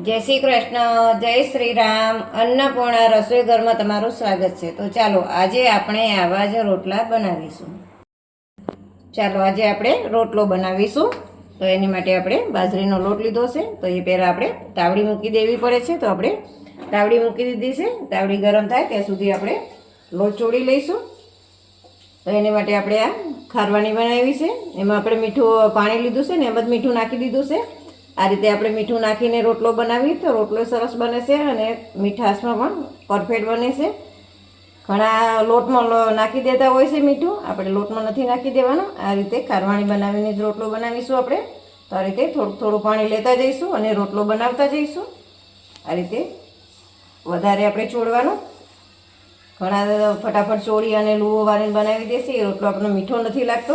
જય શ્રી કૃષ્ણ, જય શ્રી રામ. અન્નપૂર્ણા રસોઈ ઘરમાં તમારું સ્વાગત છે. તો ચાલો, આજે આપણે આવા જ રોટલા બનાવીશું. ચાલો, આજે આપણે રોટલો બનાવીશું. તો એની માટે આપણે બાજરીનો લોટ લીધો છે. તો એ પહેલાં આપણે તાવડી મૂકી દેવી પડે છે. તો આપણે તાવડી મૂકી દીધી છે. તાવડી ગરમ થાય ત્યાં સુધી આપણે લોટ ચોળી લઈશું. તો એની માટે આપણે આ ખારવાની બનાવી છે. એમાં આપણે મીઠું પાણી લીધું છે ને એમ જ મીઠું નાખી દીધું છે. આ રીતે આપણે મીઠું નાખીને રોટલો બનાવીએ તો રોટલો સરસ બને છે અને મીઠાશમાં પણ પરફેક્ટ બને છે. ઘણા લોટમાં નાખી દેતા હોય છે મીઠું. આપણે લોટમાં નથી નાખી દેવાનું. આ રીતે કારવાણી બનાવીને જ રોટલો બનાવીશું આપણે. તો આ રીતે થોડું થોડું પાણી લેતા જઈશું અને રોટલો બનાવતા જઈશું. આ રીતે વધારે આપણે ચોળવાનું. ઘણા ફટાફટ ચોળી અને લૂવો વાળીને બનાવી દેશે. એ રોટલો આપણને મીઠો નથી લાગતો.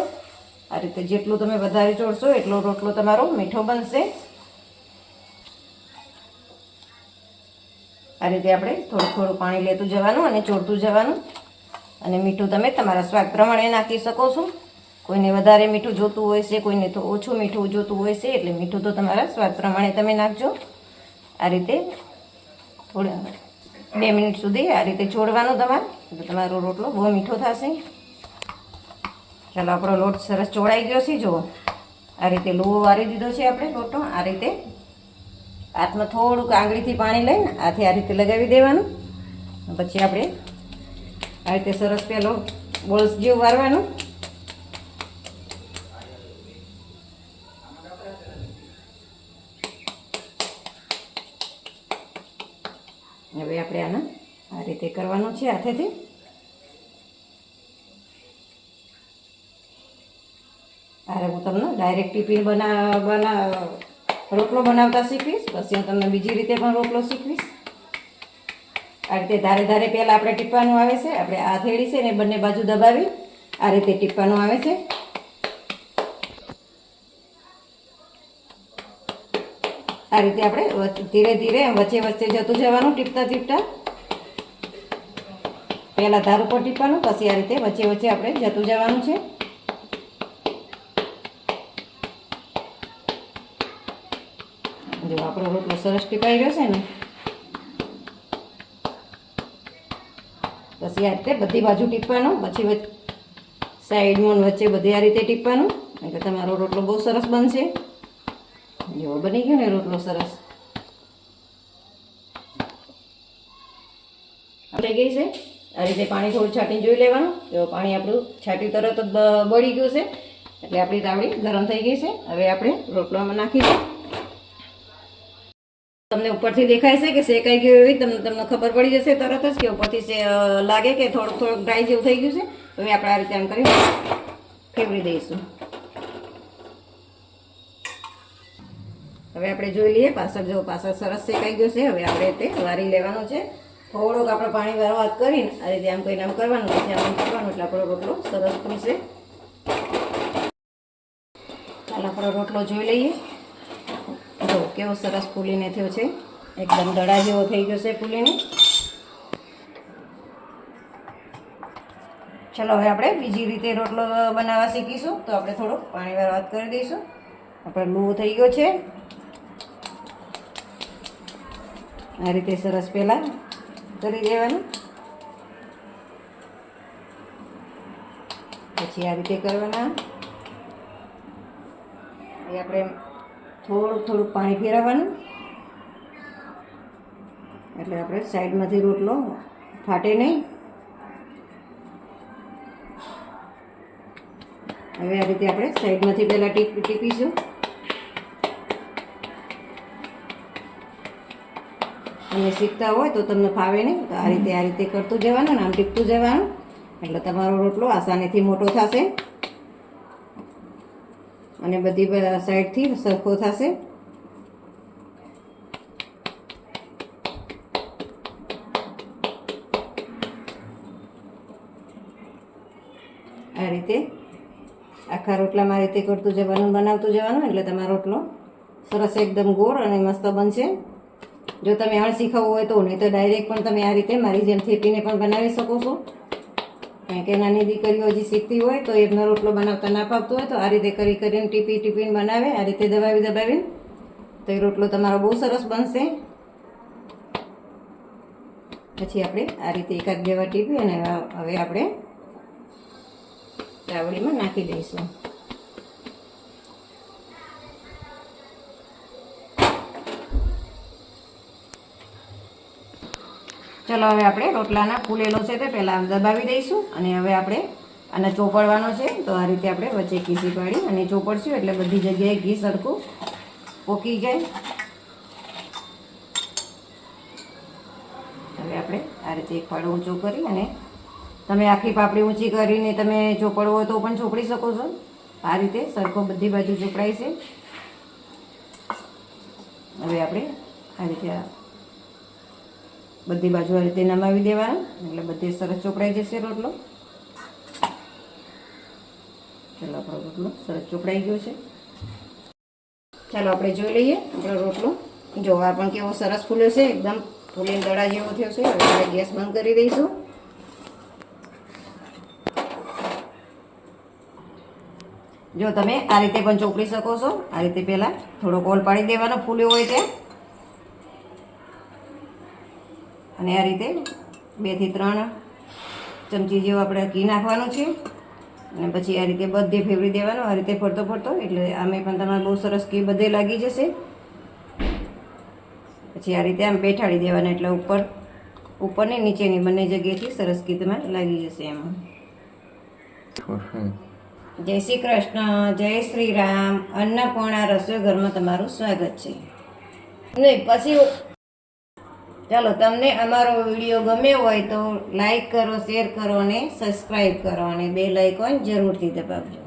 આ રીતે જેટલું તમે વધારે ચોળશો એટલો રોટલો તમારો મીઠો બનશે. આ રીતે આપણે થોડું થોડું પાણી લેતું જવાનું અને ચોરતું જવાનું. અને મીઠું તમે તમારા સ્વાદ પ્રમાણે નાખી શકો છો. કોઈને વધારે મીઠું જોતું હોય છે, કોઈને તો ઓછું મીઠું જોતું હોય છે, એટલે મીઠું તો તમારા સ્વાદ પ્રમાણે તમે નાખજો. આ રીતે થોડા બે મિનિટ સુધી આ રીતે ચોળવાનું તમારે. તમારો રોટલો બહુ મીઠો થશે. ચાલો, આપણો લોટ સરસ ચોળાઈ ગયો છે, જુઓ. આ રીતે લોહો વારી દીધો છે આપણે લોટનો આ રીતે હાથમાં થોડુંક આંગળીથી પાણી લઈને હાથે આ રીતે લગાવી દેવાનું. પછી આપણે આ રીતે સરસ પહેલો બોલ્સ જેવું વારવાનું. હવે આપણે આના આ રીતે કરવાનું છે હાથેથી. અરે હું તમને ડાયરેક્ટ ટિફિન બના બના રોટલો બનાવતા શીખવીશ, પછી હું તમને બીજી રીતે પણ રોટલો શીખવીશ. આ રીતે ધારે ધારે પહેલાં આપણે ટીપવાનું આવે છે, આપણે આ થેડી છે ને બંને બાજુ દબાવી, આ રીતે ટીપવાનું આવે છે. આ રીતે આપણે ધીરે ધીરે વચ્ચે વચ્ચે જતું જવાનું, ટીપતા ટીપતા. પહેલાં ધાર ઉપર ટીપવાનું પછી આ રીતે વચ્ચે વચ્ચે આપણે જતું જવાનું છે. જો આપણો રોટલો સરસ ગયો છે ને, પછી આ રીતે બધી બાજુ ટીપવાનું, પછી સાઈડમાં વચ્ચે બધી આ રીતે ટીપવાનું, એટલે તમારો રોટલો બહુ સરસ બનશે. જો બની ગયો ને રોટલો સરસ. થઈ ગઈ છે. આ રીતે પાણી થોડું છાંટીને જોઈ લેવાનું. જો પાણી આપણું છાંટ્યું તરત જ બળી ગયું છે. એટલે આપણી તાવડી ગરમ થઈ ગઈ છે. હવે આપણે રોટલામાં નાખીશું. તમને ઉપરથી દેખાય છે કે શેકાઈ ગયું એવી તમને તમને ખબર પડી જશે તરત જ કે ઉપરથી લાગે કે થોડુંક થોડુંક ડ્રાય જેવું થઈ ગયું છે. હવે આપણે આ રીતે આમ કરી ફેવરી દઈશું. હવે આપણે જોઈ લઈએ પાછળ જો પાછળ સરસ શેકાઈ ગયો છે. હવે આપણે તે વારી લેવાનું છે. થોડુંક આપણે પાણી વારવાત કરીને આ રીતે આમ કરીને આમ કરવાનું, પછી આમ કરવાનું એટલે આપણો રોટલો સરસ ફૂલશે ચાલો, આપણો રોટલો જોઈ લઈએ. જો, કેવો સરસ ફૂલીને થયો છે. એકદમ દડા જેવો થઈ ગયો છે ફૂલીને. ચલો, હવે આપણે બીજી રીતે રોટલો બનાવવા શીખીશું. તો આપણે થોડુંક પાણી વાત કરી દઈશું. આપણે લૂવો થઈ ગયો છે. આ રીતે સરસ પહેલાં કરી દેવાનું. પછી આ રીતે કરવાના. એ આપણે થોડુંક થોડુંક પાણી ફેરવવાનું. એટલે આપણે સાઈડમાંથી રોટલો ફાટે નહીં. હવે આ રીતે આપણે સાઈડમાંથી પહેલાં ટીપ, ટીપીશું. તમે શીખતા હોય તો તમને ફાવે નહીં. તો આ રીતે આ રીતે કરતું જવાનું ને આમ ટીપતું જવાનું. એટલે તમારો રોટલો આસાનીથી મોટો થશે. અને બધી સાઈડથી સરખો થશે. આ રીતે આખા રોટલામાં આ રીતે કરતું જવાનું, બનાવતું જવાનું, એટલે તમારો રોટલો સરસ એકદમ ગોળ અને મસ્ત બનશે. જો તમે અણસી ખાવું હોય તો નહીં તો ડાયરેક્ટ પણ તમે આ રીતે મારી જેમ થેપીને પણ બનાવી શકો છો. કારણ કે નાની દીકરીઓ હજી શીખતી હોય તો એમનો રોટલો બનાવતા ના પાકતો હોય તો આ રીતે કરી કરીને ટીપી ટીપીને બનાવે, આ રીતે દબાવી, દબાવીને. તો એ રોટલો તમારો બહુ સરસ બનશે. પછી આપણે આ રીતે એકાદ બે વાર ટીપી અને હવે આપણે ચાવડીમાં નાખી દઈશું. ચલો હવે આપણે રોટલાના ફૂલેલો છે તે પહેલાં દબાવી દઈશું અને હવે આપણે આને ચોપડવાનો છે. તો આ રીતે આપણે વચ્ચે ઘીસી પાડી અને ચોપડશું એટલે બધી જગ્યાએ ઘી સરખું પોકી જાય. હવે આપણે આ રીતે એક ફાળો ઊંચો કરી અને તમે આખી પાપડી ઊંચી કરીને તમે ચોપડવો તો પણ ચોપડી શકો છો. આ રીતે સરખો બધી બાજુ ચોપડાય છે. હવે આપણે આ રીતે બધી બાજુ આ રીતે નમાવી દેવાના, એટલે બધે સરસ ચોપડાઈ જશે રોટલો. ચાલો આપણો રોટલો સરસ ચોપડાઈ ગયો છે. ચાલો આપણે જોઈ લઈએ આપણો રોટલો. જોવા પણ કેવો સરસ ફૂલ્યો છે, એકદમ ફૂલીને દડા જેવો થયો છે. હવે આપણે ગેસ બંધ કરી દઈશું. જો તમે આ રીતે પણ ચોપડી શકો છો. આ રીતે પહેલાં થોડો કોલ પાડી દેવાનો ફૂલ્યો હોય ત્યાં અને આ રીતે બેથી ત્રણ ચમચી જેવું આપણે ઘી નાખવાનું છે. અને પછી આ રીતે બધે ફેવરી દેવાનું આ રીતે ફરતો ફરતો એટલે આમે પણ તમારે બહુ સરસ ઘી બધે લાગી જશે. પછી આ રીતે આમ બેઠાડી દેવાના એટલે ઉપર ઉપરની નીચેની બંને જગ્યાએથી સરસ ઘી તમારે લાગી જશે એમાં. જય શ્રી કૃષ્ણ જય શ્રી રામ. અન્નપૂર્ણા રસોઈ ઘરમાં તમારું સ્વાગત છે. નહીં પછી ચાલો, તમને અમારો વીડિયો ગમ્યો હોય તો લાઈક કરો શેર કરો અને સબસ્ક્રાઈબ કરો અને બે લાઇકોન જરૂરથી દબાવજો.